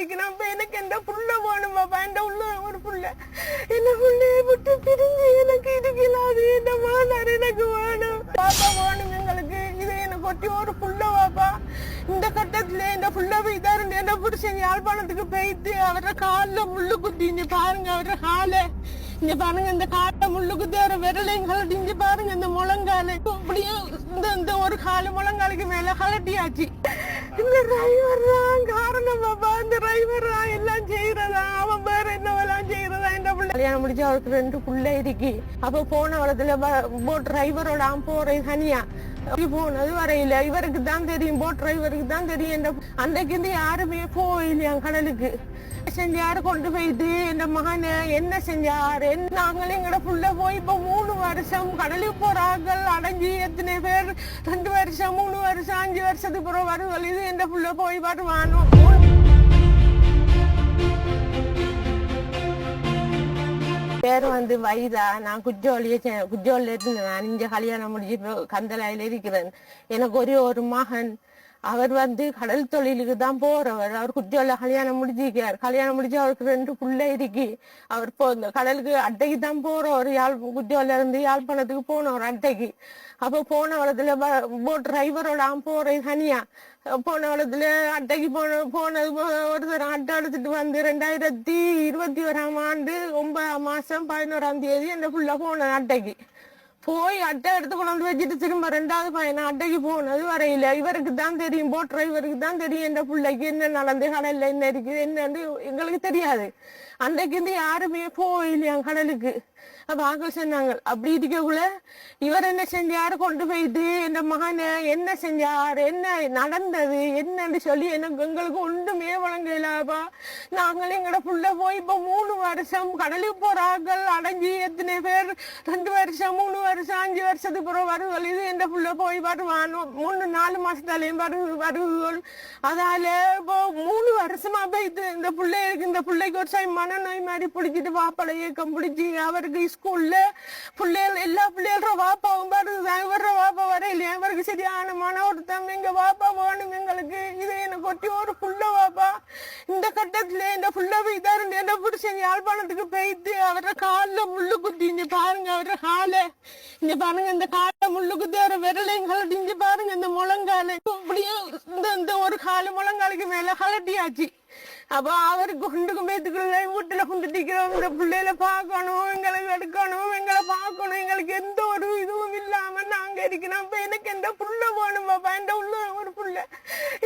இருக்கணும் அப்ப எனக்கு எந்த புள்ள வேணும் பாப்பா எந்த உள்ள ஒரு புள்ள? என்ன புள்ளைய விட்டு பிரிஞ்சு எனக்கு இதுக்கில்ல அது இந்த மானார் எனக்கு வேணும். பாப்பா வேணும் எங்களுக்கு. இது எனக்கு ஒட்டி ஒரு புள்ள பாப்பா. இந்த கட்டத்துல இந்த புள்ள போய்தாரு என்ன புருஷன் யாழ்ப்பாணத்துக்கு போயிட்டு அவர காலில் முள்ளு குத்தி இங்க பாருங்க அவர காலை. இங்க பாருங்க இந்த காட்ட முள்ளு குத்தி அவர விரலையும் கலட்டி இங்க பாருங்க இந்த முழங்கால. இப்படியும் இந்த இந்த ஒரு காலு முழங்காலுக்கு மேல கலட்டியாச்சு இந்த டிரைவர் தான் காரணம் பாப்பா. இந்த டிரைவர் தான் எல்லாம் செய்யறதா? அவன் வேற என்னவெல்லாம் செய்யறதா? இந்த பிள்ளை கல்யாணம் முடிச்சு அவளுக்கு ரெண்டு பிள்ளை இருக்கு. அப்ப போன இடத்துல போட் டிரைவரோட அவன் போறேன் தனியா போனது வரையில. இவருக்கு தான் தெரியும் போட் டிரைவருக்கு தான் தெரியும். இந்த அன்றைக்கு இருந்து யாருமே போயில்லையா கடலுக்கு? செஞ்சாரு கொண்டு போயிட்டு இந்த மகனை என்ன செஞ்சாரு? நாங்களும் எங்கட புள்ள போய் இப்ப மூணு வருஷம் கடலுக்கு போறார்கள். அடைஞ்சி எத்தனை பேர்? ரெண்டு வருஷம் மூணு வருஷம் அஞ்சு வருஷத்துக்கு பிறகு வருவல் இது இந்த புள்ள போய் வருவானோ பேர் வந்து வைதா. நான் குஜோலிய குஜோலில இருந்து நான் இங்க கல்யாணம் முடிஞ்சு இப்போ கந்தலாயில இருக்கிறேன். எனக்கு ஒரே ஒரு மகன். அவர் வந்து கடல் தொழிலுக்கு தான் போறவர். அவர் குஜோல கல்யாணம் முடிஞ்சிருக்கார் கல்யாணம் முடிஞ்சு அவருக்கு ரெண்டு புள்ள இருக்கு. அவர் இப்போ இந்த கடலுக்கு அட்டைக்கு தான் போறவர். யாழ் குஜோல இருந்து யாழ்ப்பாணத்துக்கு போனவர் அட்டைக்கு. அப்போ போன வளத்துல போட் டிரைவரோட அவன் தனியா. போன வளத்துல அட்டைக்கு போன போனது ஒருத்தர் அட்டை எடுத்துட்டு வந்து ரெண்டாயிரத்தி இருபத்தி ஓராம் ஆண்டு ஒன்பதாம் மாசம் பதினோராம் தேதி அந்த புள்ள போன அட்டைக்கு. போய் அட்டை எடுத்து கொண்டு வச்சுட்டு திரும்ப ரெண்டாவது பையனை அட்டைக்கு போனது வரையில இவருக்கு தான் தெரியும் போட் டிரைவருக்கு தான் தெரியும் இந்த பிள்ளைக்கு என்ன நடந்து கடல்ல என்ன இருக்குது என்னன்னு எங்களுக்கு தெரியாது. அன்னைக்கு இருந்து யாருமே போயில்லையா கடலுக்கு. அப்ப ஆக்கள் சொன்னாங்க அப்படி இருக்கக்குள்ள இவர் என்ன செஞ்சாரு? கொண்டு போயிட்டு இந்த மகனை என்ன செஞ்சார்? என்ன நடந்தது? என்னன்னு சொல்லி எனக்கு எங்களுக்கு ஒன்றுமே வழங்கலாப்பா நாங்கள் எங்கட புள்ள போய் இப்ப மூணு வருஷம் கடலுக்கு போறார்கள் அடைஞ்சு எத்தனை பேர்? ரெண்டு வருஷம் மூணு வருஷம் அஞ்சு வருஷத்துக்கு பிறகு வருவல் இது எந்த புள்ள போய் வருவான் மூணு நாலு மாசத்தாலையும் வரு வருகள் அதால இப்போ மூணு வருஷமா போயிட்டு இந்த பிள்ளைக்கு இந்த பிள்ளைக்கு ஒரு சை மனநோய் மாதிரி பிடிச்சிட்டு வாப்பட இயக்கம் பிடிச்சி அவருக்கு ஸ்கூல்ல பிள்ளைகள் எல்லா பிள்ளைகளோட வாப்பாவும் பாருங்க வாப்பா வர இல்லையா அவருக்கு சரியான மன ஒருத்தம் எங்க வாப்பா வேணும் எங்களுக்கு. இது எனக்கு ஒட்டி ஒரு புள்ள வாப்பா. இந்த கட்டத்துல இந்த புள்ள போய்தாரு என்ன புடிச்சு யாழ்ப்பாணத்துக்கு போயிட்டு அவர காலில் முள்ளு குத்தி இங்க பாருங்க அவர காலை. இங்க பாருங்க இந்த கால முள்ளு குத்தி அவர விரலையும் கலட்டி இங்க பாருங்க இந்த முழங்கால. அப்படியே இந்த இந்த ஒரு காலு முழங்காலுக்கு மேல கலட்டியாச்சு அப்போ அவருக்கு குண்டுக்கு பேத்துக்குள்ள வீட்டுல குண்டு திக்கிறோம் இந்த பிள்ளையில பார்க்கணும் எங்களை எடுக்கணும் எங்களை பார்க்கணும் எங்களுக்கு எந்த ஒரு இதுவும் இல்லாம நாங்க இருக்கணும் அப்ப எனக்கு எந்த புள்ள வேணும் பாப்பா எந்த உள்ள ஒரு புள்ள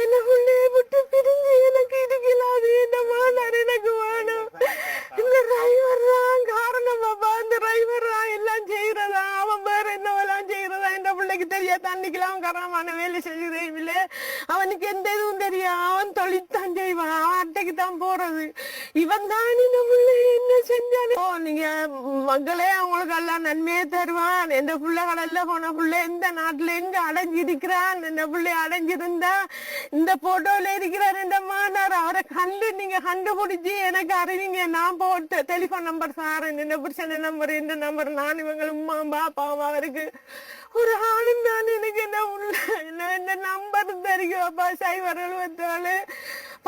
என்ன புள்ளைய விட்டு பிரிஞ்சு எனக்கு இருக்கலாது என்ன மாதிரி இவன் தான் இந்த பிள்ளை என்ன செஞ்சாலும். ஓ நீங்க மக்களே அவங்களுக்கு எல்லாம் நன்மையே தருவான். எந்த புள்ள கடல்ல போன புள்ள எந்த நாட்டுல எங்க அடைஞ்சிருக்கிறான்? இந்த பிள்ளை அடைஞ்சிருந்தா இந்த போட்டோல இருக்கிறார் இந்த மானார் அவரை கண்டு நீங்க கண்டுபிடிச்சு எனக்கு அறிவிங்க. நான் போட்டு டெலிபோன் நம்பர் சார் இந்த புருஷன் நம்பர் இந்த நம்பர் நான் இவங்க உமா பாப்பாவும் அவருக்கு ஒரு ஆளும் தான் எனக்கு என்ன உள்ள என்ன இந்த நம்பர் தெரியும்? அப்பா சைவர் எழுபத்தேழு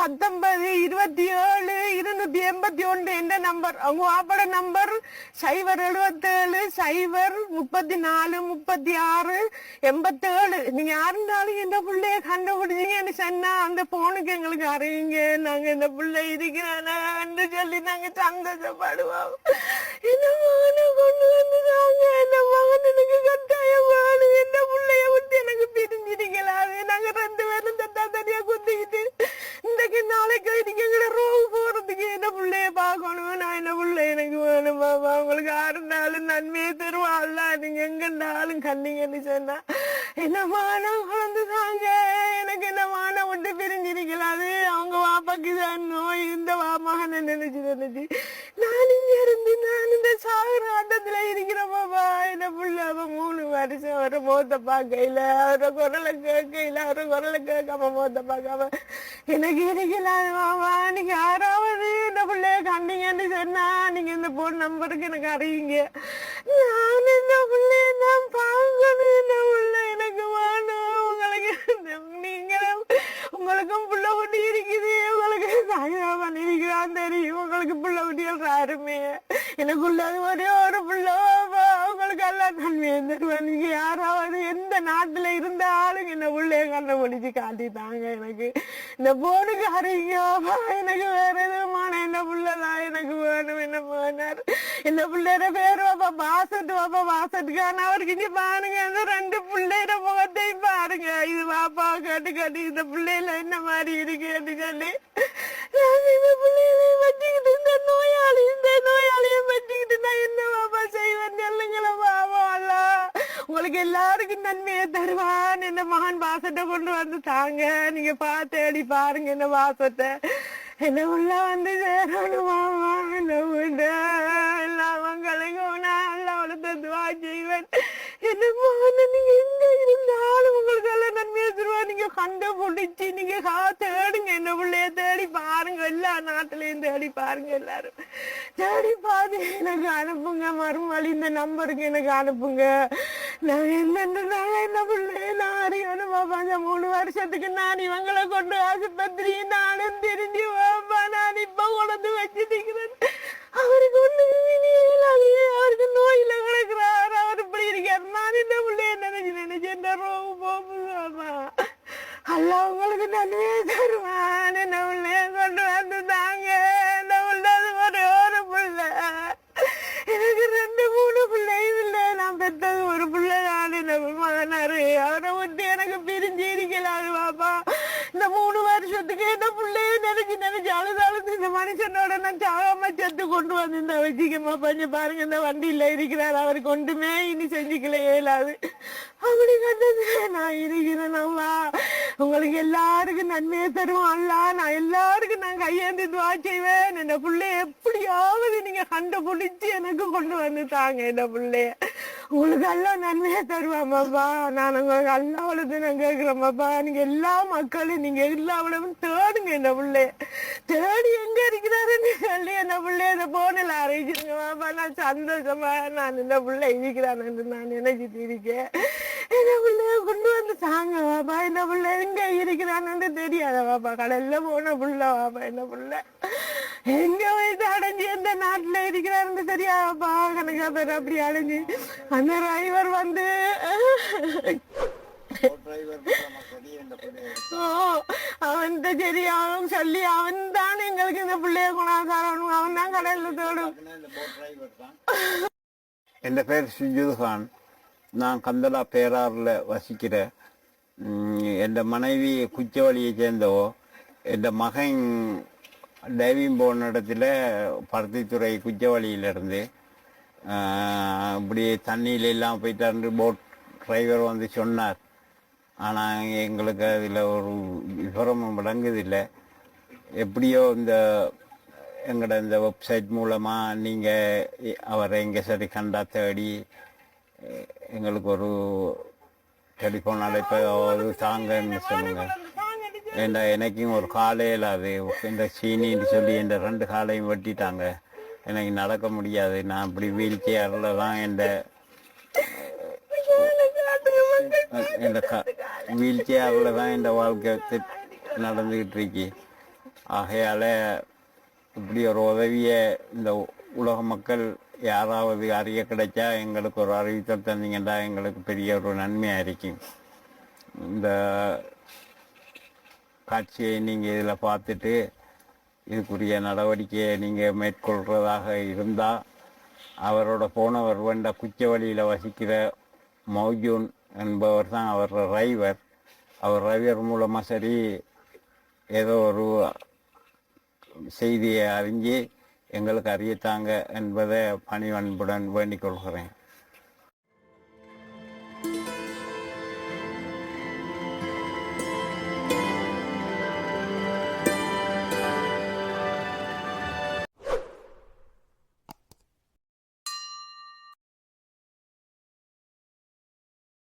பத்தொன்பது இருபத்தி ஏழு இருநூத்தி எண்பத்தி ஒன்று என்ற நம்பர். அவங்க வாப்பட நம்பர் சைபர் எழுபத்தேழு சைபர் முப்பத்தி நாலு முப்பத்தி ஆறு எண்பத்தேழு. நீங்க யாருந்தாலும் இந்த பிள்ளைய கண்டுபிடிச்சீங்கன்னு சொன்னா அந்த போனுக்கு எங்களுக்கு அறிவிங்க நாங்க இந்த பிள்ளை இருக்கிறானா சொல்லி நாங்க சந்தோஷப்படுவோம். இந்த மகனை கொண்டு வந்து இந்த மகன் எனக்கு கட்டாயம் வேணும். இந்த பிள்ளைய விட்டு எனக்கு பிரிஞ்சிருக்கலாது நாங்க ரெண்டு பேரும் தட்டா தனியா குத்திக்கிட்டு நினைச்சு நினைச்சு நான் இங்க இருந்து நான் இந்த சாகர ஆட்டத்துல இருக்கிறேன் பாபா என்ன புள்ள அவன் மூணு வருஷம் அவரை மோத்த பார்க்கையில அவரை குரலை கேட்கையில அவரை குரலை கேட்காம மோத்த பார்க்காம எனக்கு இருக்கலாது மாமா நீங்க யாராவது இந்த பிள்ளைய கண்டீங்கன்னு சொன்னா நீங்க இந்த போன் நம்பருக்கு எனக்கு அறியுங்க நான் இந்த பிள்ளைய நான் பார்க்கணும் இந்த பிள்ளை எனக்கு வேணும். உங்களுக்கு நீங்க உங்களுக்கும் புள்ள ஒட்டி இருக்குது உங்களுக்கு நான் தெரியும். உங்களுக்கு பிள்ளை குட்டிகள் யாருமே. எனக்குள்ள ஒரே ஒரு பிள்ளை. உங்களுக்கு எல்லாம் நன்மையை தருவேன் நீங்க யாராவது எந்த நாட்டுல இருந்த ஆளுங்க என்ன பிள்ளைய கண்டுபிடிச்சு காட்டிட்டாங்க எனக்கு. இந்த போனுக்கு போனுக்காரங்க எனக்கு வேற எதுவுமான என்ன பிள்ளைதான் எனக்கு வேணும் என்ன வேணார். இந்த பிள்ளையோட பேர் பாப்பா பாசட்டு பாப்பா பாசட்டுக்கான அவருக்கு இங்க பாருங்க அந்த ரெண்டு பிள்ளையோட முகத்தையும் பாருங்க. இது பாப்பா கேட்டு கேட்டு இந்த பிள்ளைல என்ன மாதிரி இருக்குன்னு சொல்லி. உங்களுக்கு எல்லாருக்கும் நன்மையை தருவான். என்ன மகன் வாசத்தை கொண்டு வந்து தாங்க. நீங்க பார்த்து அடி பாருங்க என்ன வாசத்தை என்ன உள்ள வந்து சேரணும் மாமா என்ன உண்ட? எல்லா மங்களுக்கும் நான் எல்லாம் வளர்த்து துவா செய்வேன் என்ன மகன் நீங்க எங்க இருந்தாலும் உங்களுக்கு நீங்க கண்டுபிடிச்சு நீங்க கா தேடுங்க என்ன பிள்ளைய தேடி பாருங்க எல்லா நாட்டுலயும் தேடி பாருங்க எல்லாரும் தேடி பாரு எனக்கு அனுப்புங்க மறுமொழி இந்த நம்பருக்கு எனக்கு அனுப்புங்க நான் என்னென்ன என்ன பிள்ளைய நான் அறியணும் பாப்பா இந்த மூணு வருஷத்துக்கு நான் இவங்களை கொண்டு ஆஸ்பத்திரி நானும் தெரிஞ்சு நான் இப்ப கொண்டு வச்சுட்டீங்கிறேன் அவருக்கு ஒண்ணு இயலாது அவருக்கு என்ன இந்த பிள்ளைய நினைச்சு நினைச்சு அழுது அழுது இந்த மனுஷனோட நான் சாகாம செத்து கொண்டு வந்து இந்த வச்சுக்கமா? கொஞ்சம் பாருங்க இந்த வண்டியில இருக்கிறார் அவருக்கு ஒன்றுமே இனி செஞ்சுக்கல இயலாது அப்படி கண்டது நான் இருக்கிறேன் அம்மா. உங்களுக்கு எல்லாருக்கும் நன்மையை தருவோம். நான் எல்லாருக்கும் நான் கையேந்தி துவா செய்வேன். இந்த பிள்ளைய எப்படியாவது நீங்க கண்டுபிடிச்சு எனக்கு கொண்டு வந்து தாங்க இந்த பிள்ளைய. உங்களுக்கு எல்லாம் நன்மையை தருவாமாப்பா நான் உங்களுக்கு அல்லாவளத்து நான் கேட்கிறேன்ப்பா நீங்க எல்லா மக்களும் நீங்க எல்லாவளவும் தேடுங்க இந்த பிள்ளைய. தேடி எங்க இருக்கிறாருன்னு சொல்லி இந்த பிள்ளைய இந்த போனில் அறிவிச்சிருங்கம்மாப்பா நான் சந்தோஷமா நான் இந்த பிள்ளை இருக்கிறான்னு நான் நினைச்சிட்டு இருக்கேன். என்ன பிள்ளைய கொண்டு வந்து தாங்க பாப்பா என்ன புள்ள எங்க இருக்கிறான்னு தெரியாத பாப்பா? கடல்ல போன புள்ள பாப்பா என்ன புள்ள. எங்க போயிட்டு அடைஞ்சு எந்த நாட்டுல இருக்கிறாருன்னு தெரியா பாப்பா? கணக்கா பேர் அப்படி அடைஞ்சு. அந்த டிரைவர் வந்து அவன் சரி அவன் சொல்லி அவன் தான் எங்களுக்கு இந்த பிள்ளைய குணாசாரம் அவன் தான் கடல்ல தேடும். என் பேர் சுஜித் கான். நான் கந்தலா பேராறில் வசிக்கிற என் மனைவி குச்சவழியை சேர்ந்தவோ என் மகன் டைவிங் போன இடத்துல பருத்தித்துறை குச்சவழியிலிருந்து இப்படி தண்ணியில எல்லாம் போயிட்டாரு போட் டிரைவர் வந்து சொன்னார். ஆனால் எங்களுக்கு அதில் ஒரு விவரமும் விளங்குதில்லை. எப்படியோ இந்த எங்களோட இந்த வெப்சைட் மூலமாக நீங்கள் அவரை எங்கே சரி கண்டா தேடி எங்களுக்கு ஒரு டெலிஃபோன் அழைப்பாவது தாங்கன்னு சொல்லுங்க. ஏண்டா எனக்கும் ஒரு காலையில் அது. இந்த சீனின்னு சொல்லி இந்த ரெண்டு காலையும் வெட்டிட்டாங்க. எனக்கு நடக்க முடியாது. நான் இப்படி வீல் சேரில் தான் என் இந்த க வீல் சேரில் தான் இந்த வாழ்க்கை நடந்துக்கிட்டு இருக்கு. ஆகையால் இப்படி ஒரு உதவியை இந்த உலக மக்கள் யாராவது அறிய கிடைச்சா எங்களுக்கு ஒரு அறிவித்தல் தந்தீங்கன்னா எங்களுக்கு பெரிய ஒரு நன்மையாக இருக்கும் இந்த காட்சியை நீங்கள் இதில் பார்த்துட்டு இதுக்குரிய நடவடிக்கையை நீங்கள் மேற்கொள்கிறதாக இருந்தால் அவரோட போனவர் வேண்ட குச்சவழியில் வசிக்கிற மௌஜூன் என்பவர் தான் அவர் டிரைவர் அவர் டிரைவர் மூலமாக சரி ஏதோ ஒரு செய்தியை அறிஞ்சு எங்களுக்கு அறியத்தாங்க என்பதை பணிவன்புடன் வேண்டிக் கொள்கிறேன்.